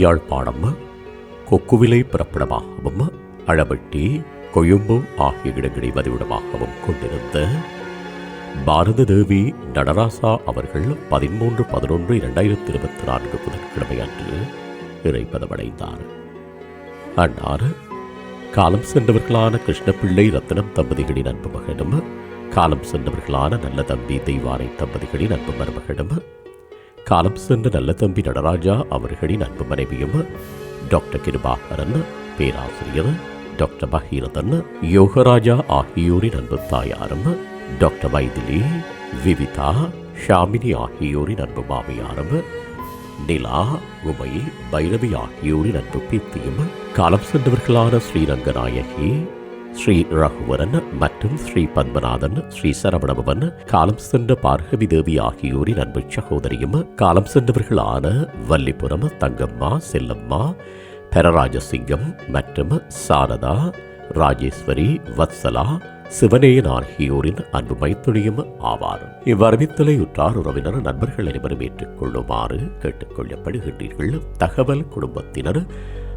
யாழ்ப்பாணம் கொக்குவிலை பிறப்பிடமாகவும் அளவட்டி கொழும்பு ஆகிய இடங்களை வதிவிடமாகவும் கொண்டிருந்த பாரத தேவி நடராசா அவர்கள் பதிமூன்று பதினொன்று இரண்டாயிரத்தி இருபத்தி நான்கு புதன்கிழமை அன்று இறைப்பதமடைந்தார் அன்னார் காலம் சென்றவர்களான கிருஷ்ணபிள்ளை ரத்னம் தம்பதிகளின் அன்பு மகனும் காலம் சென்றவர்களான நல்ல தம்பி தெய்வானை தம்பதிகளின் அன்பு மருமகனும் காலம் சென்ற நல்ல தம்பி நடராஜா அவர்களின் அன்பு மனைவியும் டாக்டர் கிருபாகரன் பேராசிரியர் டாக்டர் பகீரதன் யோகராஜா ஆகியோரின் அன்பு தாயாரும் டாக்டர் வைதிலி விவிதா ஷாமினி ஆகியோரின் அன்பு மாமியாரும் நிலா உமை பைரவி ஆகியோரின் அன்பு பித்தியும் காலம் சென்றவர்களான ஸ்ரீரங்கநாயகி ஸ்ரீ ரகுவரன் மற்றும் ஸ்ரீ பத்மநாதன் ஸ்ரீ சரவணபவன் காலம் சென்ற பார்கவி தேவி ஆகியோரின் அன்பு சகோதரியும் காலம் சென்றவர்களான வல்லிபுரம் தங்கம்மா செல்லம்மா பெரராஜசிங்கம் மற்றும் சாரதா ராஜேஸ்வரி வத்சலா சிவனேயன் ஆகியோரின் அன்பு மைத்துணியும் ஆவார். இவ்வரவித்தலை உற்றார் உறவினர் நண்பர்கள் அனைவரும் ஏற்றுக்கொள்ளுமாறு கேட்டுக்கொள்ளப்படுகின்றீர்கள். தகவல் குடும்பத்தினர்